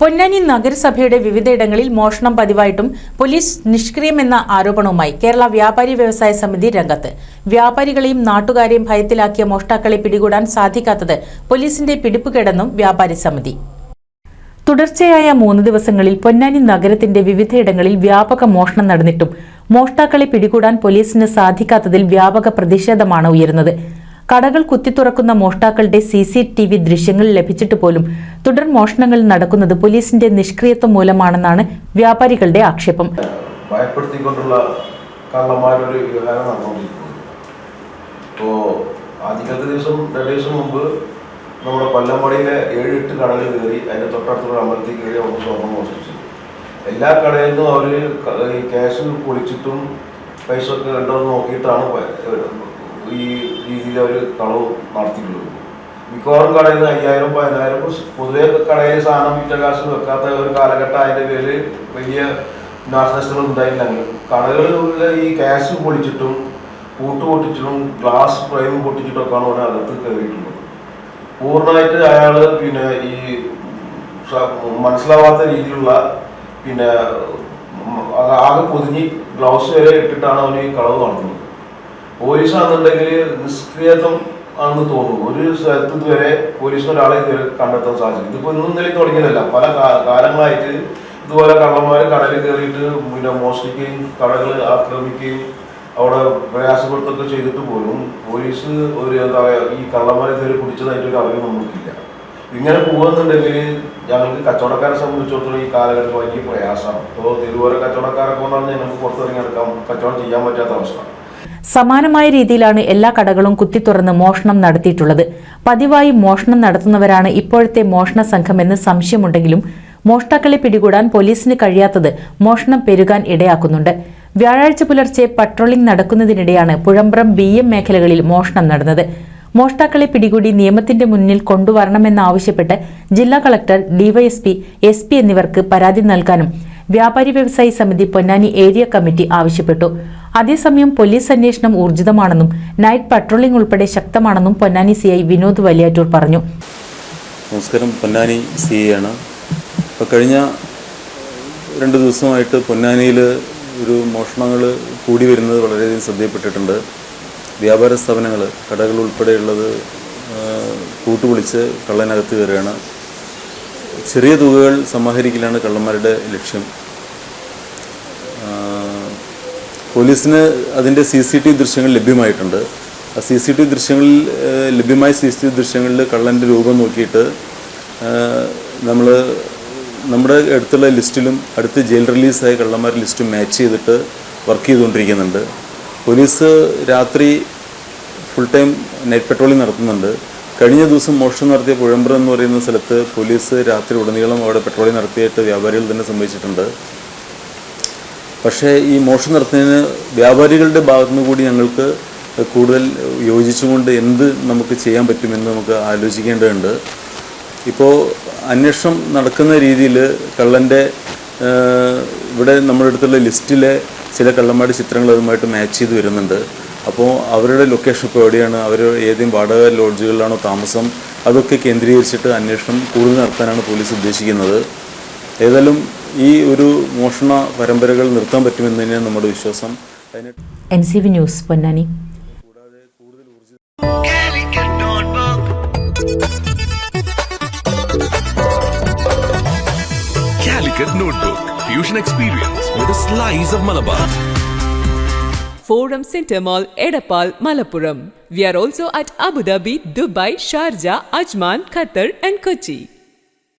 പൊന്നാനി നഗരസഭയുടെ വിവിധയിടങ്ങളിൽ മോഷണം പതിവായിട്ടും പോലീസ് നിഷ്ക്രിയമെന്ന ആരോപണവുമായി കേരള വ്യാപാരി വ്യവസായ സമിതി രംഗത്ത്. വ്യാപാരികളെയും നാട്ടുകാരെയും ഭയത്തിലാക്കിയ മോഷ്ടാക്കളെ പിടികൂടാൻ സാധിക്കാത്തത് പോലീസിന്റെ പിടിപ്പുകേടെന്നും വ്യാപാരി സമിതി. തുടർച്ചയായ മൂന്ന് ദിവസങ്ങളിൽ പൊന്നാനി നഗരത്തിന്റെ വിവിധയിടങ്ങളിൽ വ്യാപക മോഷണം നടന്നിട്ടും മോഷ്ടാക്കളെ പിടികൂടാൻ പോലീസിന് സാധിക്കാത്തതിൽ വ്യാപക പ്രതിഷേധമാണ് ഉയരുന്നത്. കടകൾ കുത്തിത്തുറക്കുന്ന മോഷ്ടാക്കളുടെ സി സി ടി വി ദൃശ്യങ്ങൾ ലഭിച്ചിട്ട് പോലും തുടർ മോഷണങ്ങൾ നടക്കുന്നത് പോലീസിന്റെ നിഷ്ക്രിയത്വം മൂലമാണെന്നാണ് വ്യാപാരികളുടെ ആക്ഷേപം. ദിവസം നമ്മുടെ കൊല്ലമ്പടിയിലെ ഏഴ് എട്ട് കടകൾ കയറി അതിന്റെ തൊട്ടടുത്തുള്ള അമ്പലത്തിൽ കയറി അവർ സ്വർണം മോഷ്ടിച്ചു. എല്ലാ കടയിൽ നിന്നും അവർ ഈ ക്യാഷ് പൊളിച്ചിട്ടും പൈസ ഒക്കെ ഉണ്ടോ എന്ന് നോക്കിയിട്ടാണ് ഈ രീതിയിൽ അവർ കളവ് നടത്തിയിട്ടുള്ളത്. മിക്കവാറും കടയിൽ നിന്ന് അയ്യായിരം പതിനായിരം പൊതുവെ കടയിൽ സാധനം വിറ്റ കാശ് വെക്കാത്ത ഒരു കാലഘട്ടം അതിന്റെ പേരിൽ വലിയ നാശനഷ്ടങ്ങൾ ഉണ്ടായിട്ടില്ല. കടകളിലുള്ള ഈ ക്യാഷ് പൊളിച്ചിട്ടും പൂട്ട് പൊട്ടിച്ചിട്ടും ഗ്ലാസ് ഫ്രെയിം പൊട്ടിച്ചിട്ടൊക്കെയാണ് അവരെ അകത്ത് കയറിയിട്ടുള്ളത്. പൂർണമായിട്ട് അയാൾ പിന്നെ ഈ മനസ്സിലാവാത്ത രീതിയിലുള്ള പിന്നെ ആകെ പൊതിഞ്ഞ് ഗ്ലൗസ് വരെ ഇട്ടിട്ടാണ് അവന് ഈ കളവ് നടത്തുന്നത് പോലീസ് ആണെന്നുണ്ടെങ്കിൽ നിഷ്ക്രിയത്വം ആണെന്ന് തോന്നുന്നു. ഒരു സ്ഥലത്ത് ഇതുവരെ പോലീസിന് ഒരാളെ ഇതുവരെ കണ്ടെത്താൻ സാധിച്ചു ഇതിപ്പോ ഇന്നും നിലയിൽ തുടങ്ങിയതല്ല. പല കാലങ്ങളായിട്ട് ഇതുപോലെ കള്ളന്മാർ കടലിൽ കയറിയിട്ട് പിന്നെ മോഷ്ടിക്കുകയും കടകൾ ആക്രമിക്കുകയും അവിടെ പ്രയാസപ്പെടുത്തൊക്കെ ചെയ്തിട്ട് പോലും പോലീസ് ഒരു എന്താ പറയുക ഈ കള്ളന്മാരെ ഇതുവരെ പിടിച്ചതായിട്ട് ഒരു അറിവ് നമുക്കില്ല. ഇങ്ങനെ പോകുന്നുണ്ടെങ്കിൽ ഞങ്ങൾക്ക് കച്ചവടക്കാരെ സംബന്ധിച്ചിടത്തോളം ഈ കാലഘട്ടം വലിയ പ്രയാസമാണ്. ഇപ്പോൾ തെരുവോര കച്ചവടക്കാരെ കൊണ്ടാണ് ഞങ്ങൾക്ക് പുറത്തിറങ്ങി നടക്കാം കച്ചവടം ചെയ്യാൻ പറ്റാത്ത അവസ്ഥ. സമാനമായ രീതിയിലാണ് എല്ലാ കടകളും കുത്തിത്തുറന്ന് മോഷണം നടത്തിയിട്ടുള്ളത്. പതിവായി മോഷണം നടത്തുന്നവരാണ് ഇപ്പോഴത്തെ മോഷണ സംഘമെന്ന് സംശയമുണ്ടെങ്കിലും മോഷ്ടാക്കളെ പിടികൂടാൻ പോലീസിന് കഴിയാത്തത് മോഷണം പെരുകാൻ ഇടയാക്കുന്നുണ്ട്. വ്യാഴാഴ്ച പുലർച്ചെ പട്രോളിംഗ് നടക്കുന്നതിനിടെയാണ് പുഴമ്പ്രം ബി എം മേഖലകളിൽ മോഷണം നടന്നത്. മോഷ്ടാക്കളെ പിടികൂടി നിയമത്തിന്റെ മുന്നിൽ കൊണ്ടുവരണമെന്നാവശ്യപ്പെട്ട് ജില്ലാ കളക്ടർ ഡിവൈഎസ്പി എസ് പി എന്നിവർക്ക് പരാതി നൽകാനും വ്യാപാരി വ്യവസായി സമിതി പൊന്നാനി ഏരിയ കമ്മിറ്റി ആവശ്യപ്പെട്ടു. അതേസമയം പോലീസ് അന്വേഷണം ഊർജിതമാണെന്നും നൈറ്റ് പട്രോളിംഗ് ഉൾപ്പെടെ ശക്തമാണെന്നും പൊന്നാനി സിഐ വിനോദ് വലിയാറ്റൂർ പറഞ്ഞു. നമസ്കാരം. പൊന്നാനി സി ആണ്. ഇപ്പോൾ കഴിഞ്ഞ രണ്ട് ദിവസമായിട്ട് പൊന്നാനിയിൽ ഒരു മോഷണങ്ങൾ കൂടി വരുന്നത് വളരെയധികം ശ്രദ്ധയിൽപ്പെട്ടിട്ടുണ്ട്. വ്യാപാര സ്ഥാപനങ്ങൾ കടകൾ ഉൾപ്പെടെയുള്ളത് കൂട്ടുപൊളിച്ച് കള്ളനകത്ത് കയറുകയാണ്. ചെറിയ തുകകൾ സമാഹരിക്കലാണ് കള്ളന്മാരുടെ ലക്ഷ്യം ആ, പോലീസിന് അതിന്റെ സി സി ടി ദൃശ്യങ്ങൾ ലഭ്യമായിട്ടുണ്ട്. ആ സി സി ടി ദൃശ്യങ്ങളിൽ ലഭ്യമായ സി സി ടി ദൃശ്യങ്ങളിൽ കള്ളന്റെ രൂപം നോക്കിയിട്ട് നമ്മൾ നമ്മുടെ അടുത്തുള്ള ലിസ്റ്റിലും അടുത്ത് ജയിൽ റിലീസായ കള്ളന്മാരുടെ ലിസ്റ്റും മാച്ച് ചെയ്തിട്ട് വർക്ക് ചെയ്തുകൊണ്ടിരിക്കുന്നുണ്ട്. പോലീസ് രാത്രി ഫുൾ ടൈം നൈറ്റ് പെട്രോളിംഗ് നടത്തുന്നുണ്ട്. കഴിഞ്ഞ ദിവസം മോഷണം നടത്തിയ പുഴമ്പ്ര എന്ന് പറയുന്ന സ്ഥലത്ത് പോലീസ് രാത്രി ഉടനീളം അവിടെ പെട്രോളിംഗ് നടത്തിയിട്ട് വ്യാപാരികൾ തന്നെ സംഭവിച്ചിട്ടുണ്ട്. പക്ഷേ ഈ മോഷൻ നടത്തുന്നതിന് വ്യാപാരികളുടെ ഭാഗത്തു നിന്ന് കൂടി ഞങ്ങൾക്ക് കൂടുതൽ യോജിച്ചുകൊണ്ട് എന്ത് നമുക്ക് ചെയ്യാൻ പറ്റുമെന്ന് നമുക്ക് ആലോചിക്കേണ്ടതുണ്ട്. ഇപ്പോൾ അന്വേഷണം നടക്കുന്ന രീതിയിൽ കള്ളന്റെ ഇവിടെ നമ്മുടെ അടുത്തുള്ള ലിസ്റ്റിലെ ചില കള്ളന്മാരുടെ ചിത്രങ്ങൾ അതുമായിട്ട് മാച്ച് ചെയ്ത് വരുന്നുണ്ട്. അപ്പോൾ അവരുടെ ലൊക്കേഷൻ ഇപ്പോൾ എവിടെയാണ്? അവർ ഏതെങ്കിലും വാടക ലോഡ്ജുകളിലാണോ താമസം? അതൊക്കെ കേന്ദ്രീകരിച്ചിട്ട് അന്വേഷണം കൂടുതൽ നടത്താനാണ് പോലീസ് ഉദ്ദേശിക്കുന്നത്. ഏതായാലും ഈ ഒരു മോഷണ പരമ്പരകൾ നിർത്താൻ പറ്റുമെന്ന് തന്നെയാണ് നമ്മുടെ വിശ്വാസം. N C V news Ponnani. Fusion experience with slice of Malabar forum centre mall Edappal Malappuram we are also at Abu Dhabi Dubai Sharjah Ajman Qatar and Kochi